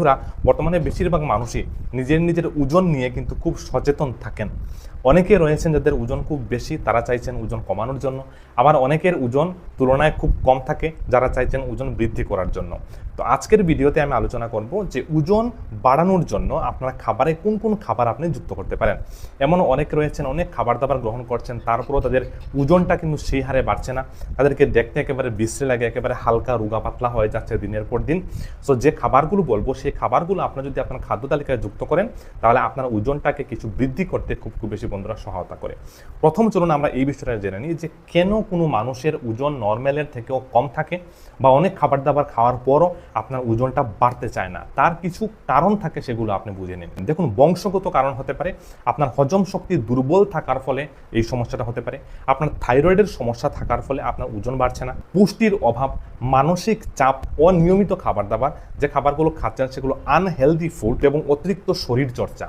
বন্ধুরা বর্তমানে বেশিরভাগ মানুষই নিজের নিজের ওজন নিয়ে কিন্তু খুব সচেতন থাকেন। অনেকে রয়েছেন যাদের ওজন খুব বেশি, তারা চাইছেন ওজন কমানোর জন্য। আবার অনেকের ওজন তুলনায় খুব কম থাকে, যারা চাইছেন ওজন বৃদ্ধি করার জন্য। তো আজকের ভিডিওতে আমি আলোচনা করব যে ওজন বাড়ানোর জন্য আপনার খাবারে কোন কোন খাবার আপনি যুক্ত করতে পারেন। এমন অনেক রয়েছেন, অনেক খাবার দাবার গ্রহণ করছেন, তারপরেও তাদের ওজনটা কিন্তু সেই হারে বাড়ছে না। তাদেরকে দেখতে একেবারে বিশ্রী লাগে, একেবারে হালকা রুগা পাতলা হয়ে যাচ্ছে দিনের পর দিন। সো যে খাবারগুলো বলব, সেই খাবারগুলো আপনার যদি আপনার খাদ্য তালিকায় যুক্ত করেন, তাহলে আপনার ওজনটাকে কিছু বৃদ্ধি করতে খুব খুব বেশি বন্ধুরা সহায়তা করে। প্রথম চলুন আমরা এই বিষয়টা জেনে নিই যে কেন কোনো মানুষের ওজন নর্মালের থেকেও কম থাকে বা অনেক খাবার দাবার খাওয়ার পরও আপনার ওজনটা বাড়তে চায় না। তার কিছু কারণ থাকে সেগুলো আপনি বুঝে নিন। দেখুন, বংশগত কারণ হতে পারে, আপনার হজম শক্তি দুর্বল থাকার ফলে এই সমস্যাটা হতে পারে, আপনার থাইরয়েডের সমস্যা থাকার ফলে আপনার ওজন বাড়ছে না, পুষ্টির অভাব, মানসিক চাপ, অনিয়মিত খাবার দাবার যে খাবারগুলো খাচ্ছেন সেগুলো আনহেলদি ফুড এবং অতিরিক্ত শরীর চর্চা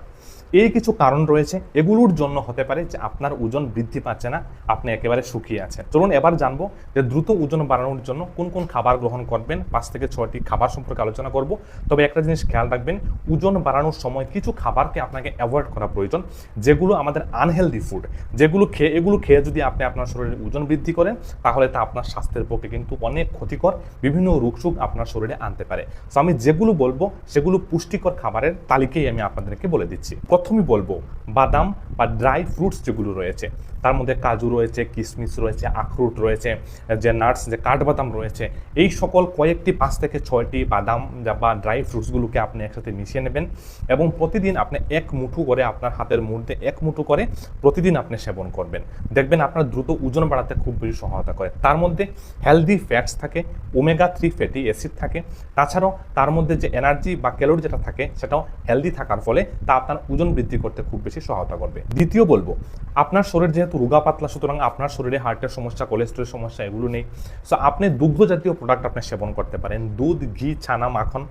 এই কিছু কারণ রয়েছে, এগুলোর জন্য হতে পারে যে আপনার ওজন বৃদ্ধি পাচ্ছে না, আপনি একেবারে শুকিয়ে আছেন। চলুন এবার জানব যে দ্রুত ওজন বাড়ানোর জন্য কোন কোন খাবার গ্রহণ করবেন, পাঁচ থেকে ছয়টি খাবার সম্পর্কে আলোচনা করব। তবে একটা জিনিস খেয়াল রাখবেন, ওজন বাড়ানোর সময় কিছু খাবারকে আপনাকে অ্যাভয়েড করা প্রয়োজন, যেগুলো আমাদের আনহেলদি ফুড, যেগুলো খেয়ে, এগুলো খেয়ে যদি আপনি আপনার শরীরে ওজন বৃদ্ধি করেন, তাহলে তা আপনার স্বাস্থ্যের পক্ষে কিন্তু অনেক ক্ষতিকর, বিভিন্ন রোগসুখ আপনার শরীরে আনতে পারে। তো আমি যেগুলো বলব, সেগুলো পুষ্টিকর খাবারের তালিকায় আমি আপনাদেরকে বলে দিচ্ছি। প্রথমেই বলব বাদাম বা ড্রাই ফ্রুটস যেগুলো রয়েছে, তার মধ্যে কাজু রয়েছে কিশমিশ রয়েছে, আখরুট রয়েছে, যে নাটস যে কাঠবাদাম রয়েছে, এই সকল কয়েকটি পাঁচ থেকে ছয়টি বাদাম বা ড্রাই ফ্রুটসগুলোকে আপনি একসাথে মিশিয়ে নেবেন এবং প্রতিদিন আপনি এক মুঠো করে আপনার হাতের মধ্যে এক মুঠো করে প্রতিদিন আপনি সেবন করবেন। দেখবেন আপনার দ্রুত ওজন বাড়াতে খুব বেশি সহায়তা করে। তার মধ্যে হেলদি ফ্যাটস থাকে ওমেগা থ্রি ফ্যাটি অ্যাসিড থাকে, তাছাড়াও তার মধ্যে যে এনার্জি বা ক্যালোরি যেটা থাকে, সেটাও হেলদি থাকার ফলে তা আপনার ওজন বৃদ্ধি করতে খুব বেশি সহায়তা করবে। দ্বিতীয় বলব, আপনার শরীর যেহেতু রোগা পাতলা, সুতরাং আপনার শরীরে হার্টের সমস্যা কোলেস্ট্রলের সমস্যা এগুলো নেই। সো আপনি দুগ্ধ জাতীয় প্রোডাক্ট আপনি সেবন করতে পারেন। দুধ, ঘি, ছানা, মাখন,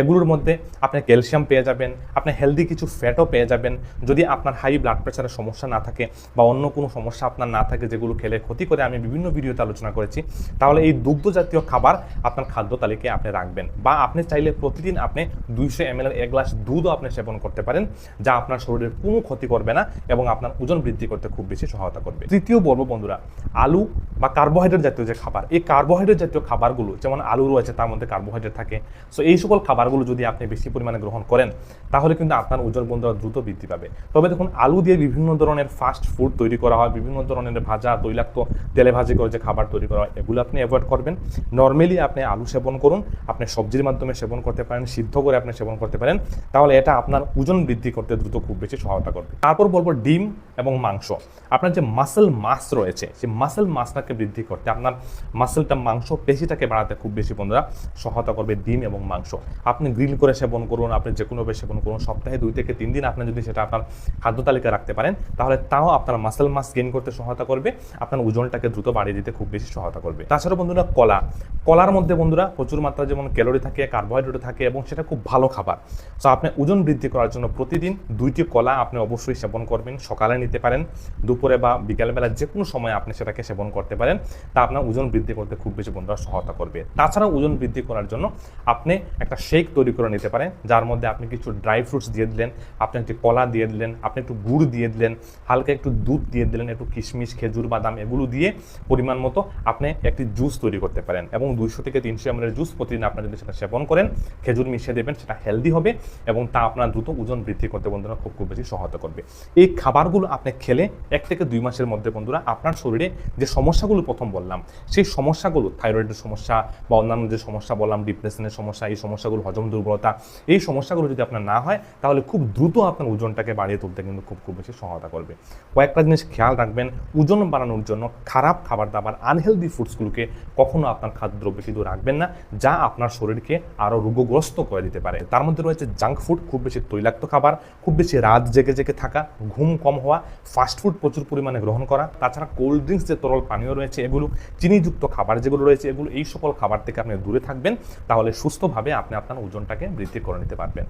এগুলোর মধ্যে আপনি ক্যালসিয়াম পেয়ে যাবেন, আপনি হেলদি কিছু ফ্যাটও পেয়ে যাবেন। যদি আপনার হাই ব্লাড প্রেশারের সমস্যা না থাকে বা অন্য কোনো সমস্যা আপনার না থাকে যেগুলো খেলে ক্ষতি করে, আমি বিভিন্ন ভিডিওতে আলোচনা করেছি, তাহলে এই দুগ্ধ জাতীয় খাবার আপনার খাদ্য তালিকায় আপনি রাখবেন। বা আপনি চাইলে প্রতিদিন আপনি দুইশো এম এর এক গ্লাস দুধও আপনি সেবন করতে পারেন, যা আপনার শরীরের কোনো ক্ষতি করবে না। এবং আপনার ওজন বৃদ্ধি করতে খুব বেশি সহায়তা করবে। তৃতীয় বলব বন্ধুরা, আলু বা কার্বোহাইড্রেট জাতীয় যে খাবার, এই কার্বোহাইড্রেট জাতীয় খাবারগুলো, যেমন আলু রয়েছে তার মধ্যে কার্বোহাইড্রেট থাকে। সো এই সকল খাবারগুলো যদি আপনি বেশি পরিমাণে গ্রহণ করেন, তাহলে কিন্তু আপনার ওজন বন্ধুরা দ্রুত বৃদ্ধি পাবে। তবে দেখুন, আলু দিয়ে বিভিন্ন ধরনের ফাস্ট ফুড তৈরি করা হয়, বিভিন্ন ধরনের ভাজা, তৈলাক্ত, তেলে ভাজি করে যে খাবার তৈরি করা হয়, এগুলো আপনি অ্যাভয়েড করবেন। নর্মালি আপনি আলু সেবন করুন, আপনি সবজির মাধ্যমে সেবন করতে পারেন, সিদ্ধ করে আপনি সেবন করতে পারেন, তাহলে এটা আপনার ওজন বৃদ্ধি করতে দ্রুত খুব বেশি সহায়তা করবে। তারপর বলব ডিম এবং মাংস। আপনার যে মাসেল মাস রয়েছে, সেই মাসেল মাসটাকে বৃদ্ধি করতে আপনার মাসেলটা মাংস, পেশিটাকে বাড়াতে খুব বেশি বন্ধুরা সহায়তা করবে ডিম এবং মাংস। আপনি গ্রিল করে সেবন করুন, আপনি যে কোনোভাবে সেবন করুন, সপ্তাহে দুই থেকে তিন দিন আপনি যদি সেটা আপনার খাদ্য তালিকায় রাখতে পারেন, তাহলে তাও আপনার মাসেল মাস গেইন করতে সহায়তা করবে, আপনার ওজনটাকে দ্রুত বাড়িয়ে দিতে খুব বেশি সহায়তা করবে। তাছাড়া বন্ধুরা কলা। কলার মধ্যে বন্ধুরা প্রচুর মাত্রা যেমন ক্যালোরি থাকে কার্বোহাইড্রেট থাকে এবং সেটা খুব ভালো খাবার। সো আপনি ওজন বৃদ্ধি করার জন্য প্রতিদিন দুইটি কলা আপনি অবশ্যই সেবন করবেন, সকালে নিতে পারেন, দুপুরে বা বিকালবেলা যে কোনো সময় আপনি সেটাকে সেবন করতে পারেন, তা আপনার ওজন বৃদ্ধি করতে খুব বেশি বন্ধুরা সহায়তা করবে। তাছাড়া ওজন বৃদ্ধি করার জন্য আপনি একটা শেক তৈরি করে নিতে পারেন, যার মধ্যে আপনি কিছু ড্রাই ফ্রুটস দিয়ে দিলেন, আপনি একটি কলা দিয়ে দিলেন, আপনি একটু গুড় দিয়ে দিলেন, হালকা একটু দুধ দিয়ে দিলেন, একটু কিশমিশ, খেজুর, বাদাম এগুলো দিয়ে পরিমাণ মতো আপনি একটি জুস তৈরি করতে পারেন এবং দুইশো থেকে তিনশো এমএলের জুস প্রতিদিন আপনি যদি সেটা সেবন করেন, খেজুর মিশিয়ে দেবেন, সেটা হেলদি হবে এবং তা আপনার দ্রুত ওজন বৃদ্ধি করতে বন্ধুরা খুব খুব বেশি সহায়তা করবে। এই খাবারগুলো আপনি খেলে এক থেকে দুই মাসের মধ্যে বন্ধুরা আপনার শরীরে যে সমস্যাগুলো প্রথম বললাম, সেই সমস্যাগুলো, থাইরয়েডের সমস্যা বা অন্যান্য যে সমস্যা বললাম, ডিপ্রেশনের সমস্যা, এই সমস্যাগুলো, হজম দুর্বলতা, এই সমস্যাগুলো যদি আপনার না হয়, তাহলে খুব দ্রুত আপনার ওজনটাকে বাড়িয়ে তুলতে কিন্তু খুব খুব বেশি সহায়তা করবে। কয়েকটা জিনিস খেয়াল রাখবেন, ওজন বাড়ানোর জন্য খারাপ খাবার দাবার আনহেলদি ফুডসগুলোকে কখনো আপনার খাদ্যদ্রব্যে কিন্তু রাখবেন না, যা আপনার শরীরকে আরও রোগগ্রস্ত করে দিতে পারে। তার মধ্যে রয়েছে জাঙ্ক ফুড খুব বেশি তৈলাক্ত খাবার, খুব বেশি রাত জেগে জেগে থাকা ঘুম কম হওয়া ফাস্ট ফুড প্রচুর পরিমাণে গ্রহণ করা, তাছাড়া কোল্ড ড্রিঙ্কস যে তরল পানীয় রয়েছে এগুলো, চিনিযুক্ত খাবার যেগুলো রয়েছে এগুলো, এই সকল খাবার থেকে আপনি দূরে থাকবেন, তাহলে সুস্থভাবে আপনি আপনার ওজনটাকে বৃদ্ধি করে নিতে পারবেন।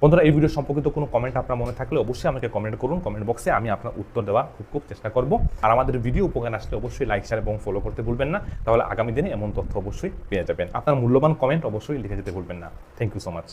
বন্ধুরা, এই ভিডিও সম্পর্কিত কোনো কমেন্ট আপনার মনে থাকলে অবশ্যই আমাকে কমেন্ট করুন কমেন্ট বক্সে আমি আপনার উত্তর দেওয়ার খুব খুব চেষ্টা করব। আর আমাদের ভিডিও উপকার আসলে অবশ্যই লাইক শেয়ার এবং ফলো করতে ভুলবেন না, তাহলে আগামী দিনে এমন তথ্য অবশ্যই পেয়ে যাবেন। আপনার মূল্যবান কমেন্ট অবশ্যই লিখে যেতে ভুলবেন না। Thank you so much